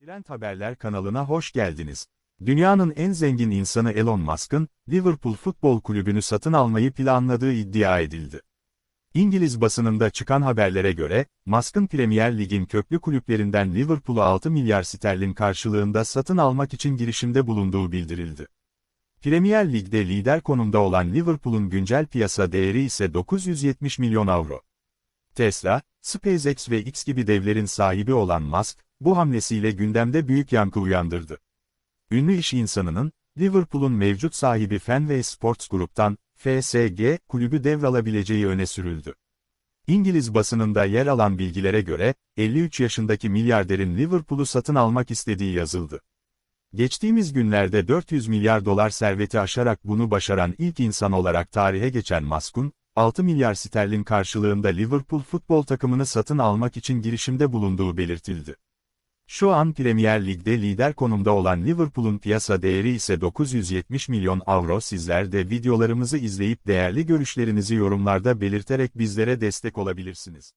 Trend Haberler kanalına hoş geldiniz. Dünyanın en zengin insanı Elon Musk'ın, Liverpool Futbol Kulübü'nü satın almayı planladığı iddia edildi. İngiliz basınında çıkan haberlere göre, Musk'ın Premier Lig'in köklü kulüplerinden Liverpool'u 6 milyar sterlin karşılığında satın almak için girişimde bulunduğu bildirildi. Premier Lig'de lider konumda olan Liverpool'un güncel piyasa değeri ise 970 milyon avro. Tesla, SpaceX ve X gibi devlerin sahibi olan Musk, bu hamlesiyle gündemde büyük yankı uyandırdı. Ünlü iş insanının, Liverpool'un mevcut sahibi Fenway Sports Group'tan, FSG, kulübü devralabileceği öne sürüldü. İngiliz basınında yer alan bilgilere göre, 53 yaşındaki milyarderin Liverpool'u satın almak istediği yazıldı. Geçtiğimiz günlerde 400 milyar dolar serveti aşarak bunu başaran ilk insan olarak tarihe geçen Musk'un, 6 milyar sterlin karşılığında Liverpool futbol takımını satın almak için girişimde bulunduğu belirtildi. Şu an Premier Lig'de lider konumda olan Liverpool'un piyasa değeri ise 970 milyon avro. Sizler de videolarımızı izleyip değerli görüşlerinizi yorumlarda belirterek bizlere destek olabilirsiniz.